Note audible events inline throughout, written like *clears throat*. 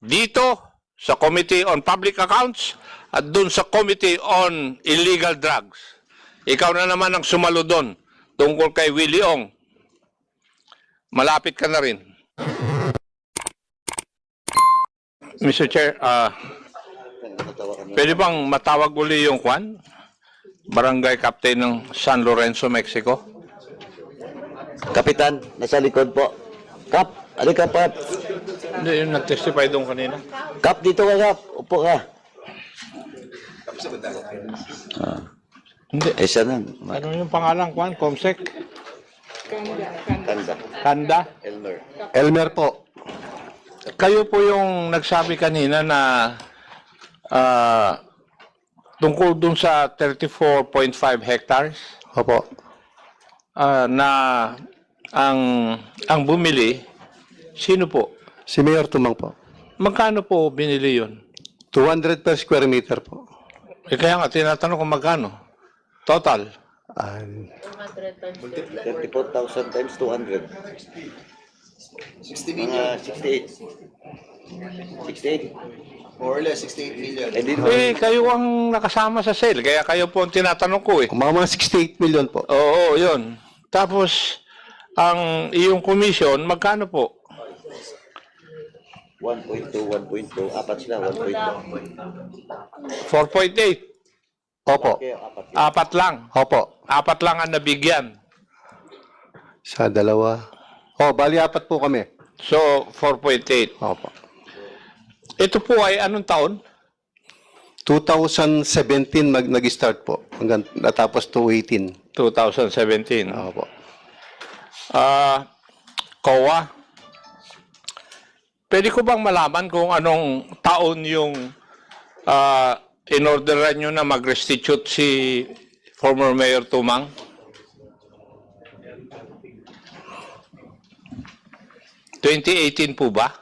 dito sa Committee on Public Accounts at dun sa Committee on Illegal Drugs. Ikaw na naman ang sumalo doon tungkol kay Willie Ong. Malapit ka na rin. Mr. Chair, ah, pwede bang matawag uli yung Juan? Barangay Captain ng San Lorenzo, Mexico? Kapitan, nasa likod po. Kap, alika Kap. Hindi, yung nag-testify doon kanina. Kap, dito ka Kap. Upo ka. Ah, Hindi. eh, siya na. Ano yung pangalan, Juan? Comsec? Kanda. Kanda? Elmer. Elmer po. Kayo po yung nagsabi kanina na ah, tungkol dun sa 34.5 hectares Opo. ah, na ang ang bumili sino po? Si Mayor Tumang po. Magkano po binili yon? 200 per square meter po. Eh kaya nga tinatanong ko magkano? Total. Ah, 34,000 times 200. 60 million. Mga 68. 68. More or less, 68 million. Eh, Eh kayo ang nakasama sa sale kaya kayo po ang tinatanong ko eh. mga mga 68 million po. Oo, yun. Tapos ang iyong commission magkano po? 1.2, 1.2. Apat sila, 1.2. 4.8. Opo. Apat. Apat lang. Opo. Apat lang ang nabigyan. Sa dalawa. Oh, bali apat po kami. So, 4.8. Opo. Ito po ay anong taon? 2017 mag nag-start po. Hanggang natapos 2018. 2017. Opo. Ah, COA. Pwede ko bang malaman kung anong taon yung ah, in-orderan nyo na mag-restitute si former Mayor Tumang? ...2018 po ba?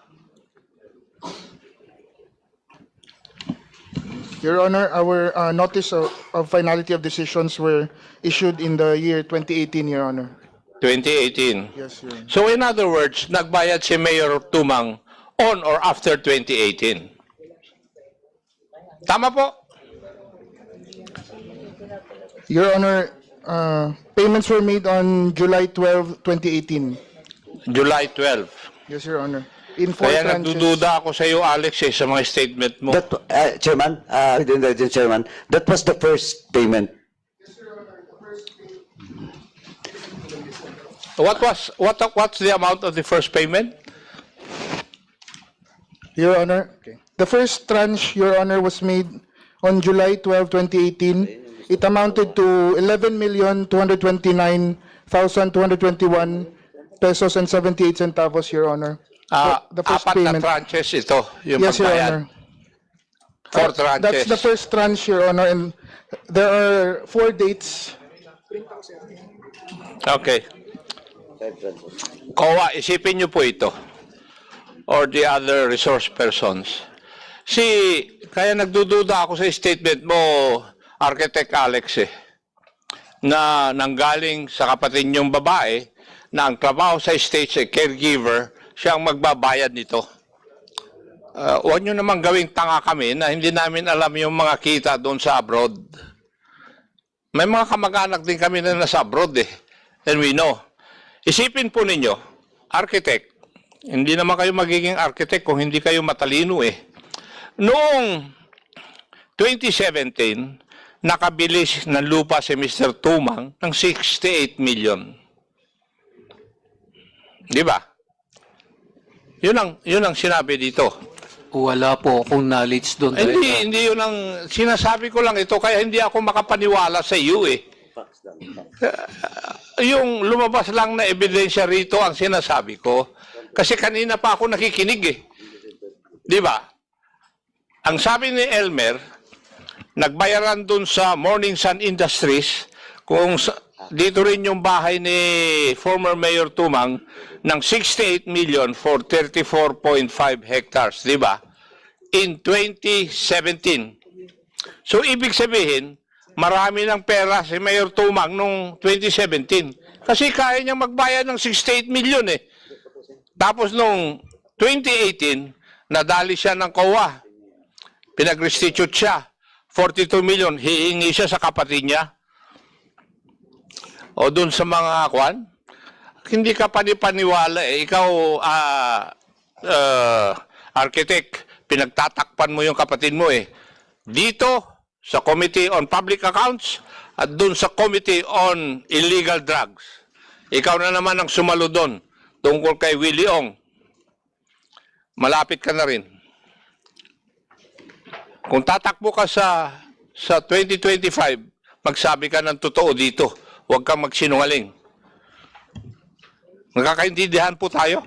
Your Honor, our uh, notice of, of finality of decisions were issued in the year 2018, Your Honor. 2018. Yes, Your Honor. So in other words, nagbayad si Mayor Tumang on or after 2018. Tama po? Your Honor, uh, payments were made on July 12, 2018. July 12. Yes, Your Honor. In four Kaya tranches. nagdududa ako sa iyo, Alex, eh, sa mga statement mo. That, uh, Chairman, uh, the, the Chairman, that was the first payment. What was what what's the amount of the first payment? Your Honor, the first tranche, Your Honor, was made on July 12, 2018. It amounted to 11,229,221 pesos and 78 centavos, Your Honor. Ah, The- first apat payment. na tranches ito, yung Yes, Your. Honor. Four Uh, tranches. That's the first tranche, Your Honor, and there are four dates. Okay. COA, isipin niyo po ito. Or the other resource persons. Si, kaya nagdududa ako sa statement mo, Architect Alex eh, na nanggaling sa kapatid niyong babae na ang trabaho sa stage ay caregiver, siyang magbabayad nito. Uh, huwag niyo naman gawing tanga kami na hindi namin alam yung mga kita doon sa abroad. May mga kamag-anak din kami na nasa abroad eh. And we know. Isipin po ninyo, architect, hindi naman kayo magiging architect kung hindi kayo matalino eh. Noong 2017, nakabili ng lupa si Mr. Tumang ng 68 million. Di ba? Yun ang, yun ang sinabi dito. Wala po akong knowledge doon. Eh, Hindi, hindi yun ang sinasabi ko lang ito kaya hindi ako makapaniwala sa iyo eh. Yung lumabas lang na ebidensya rito ang sinasabi ko. Kasi kanina pa ako nakikinig eh. Di ba? Ang sabi ni Elmer, nagbayaran dun sa Morning Sun Industries kung dito rin yung bahay ni former Mayor Tumang ng 68 million for 34.5 hectares, di ba? In 2017. So ibig sabihin, marami ng pera si Mayor Tumang nung 2017. Kasi kaya niyang magbayad ng 68 million eh. Tapos nung 2018, nadali siya ng COA. Pinag-restitute siya. 42 million, hihingi siya sa kapatid niya. O dun sa mga kwan, hindi ka panipaniwala eh. Ikaw, ah, ah, architect, pinagtatakpan mo yung kapatid mo eh. Dito, sa Committee on Public Accounts, at dun sa Committee on Illegal Drugs. Ikaw na naman ang sumalo doon tungkol kay Willie Ong. Malapit ka na rin. Kung tatakbo ka sa sa 2025, magsabi ka ng totoo dito. Huwag kang magsinungaling. Nakakaintindihan po tayo?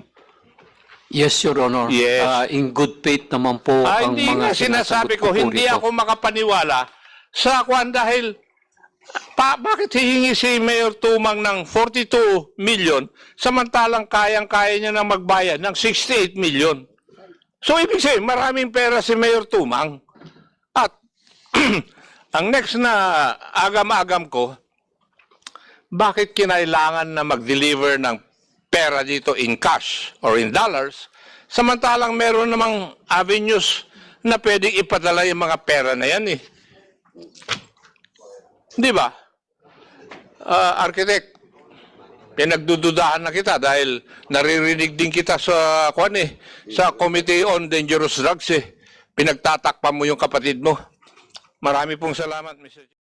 Yes, Your Honor. Yes. Ah, in good faith naman po Ah, ang hindi mga sinasabi ko, po hindi rito. ako makapaniwala sa kwan dahil pa, bakit hihingi si Mayor Tumang ng 42 million samantalang kayang-kaya niya na magbayad ng 68 million? So, ibig sabihin, maraming pera si Mayor Tumang. At *clears throat* ang next na agam-agam ko, bakit kinailangan na mag-deliver ng pera dito in cash or in dollars, samantalang meron namang avenues na pwedeng ipadala yung mga pera na yan eh. Di ba? Ah, architect, pinagdududahan na kita dahil naririnig din kita sa kwan eh, sa Committee on Dangerous Drugs eh. Pinagtatakpan mo yung kapatid mo. Marami pong salamat, Mr.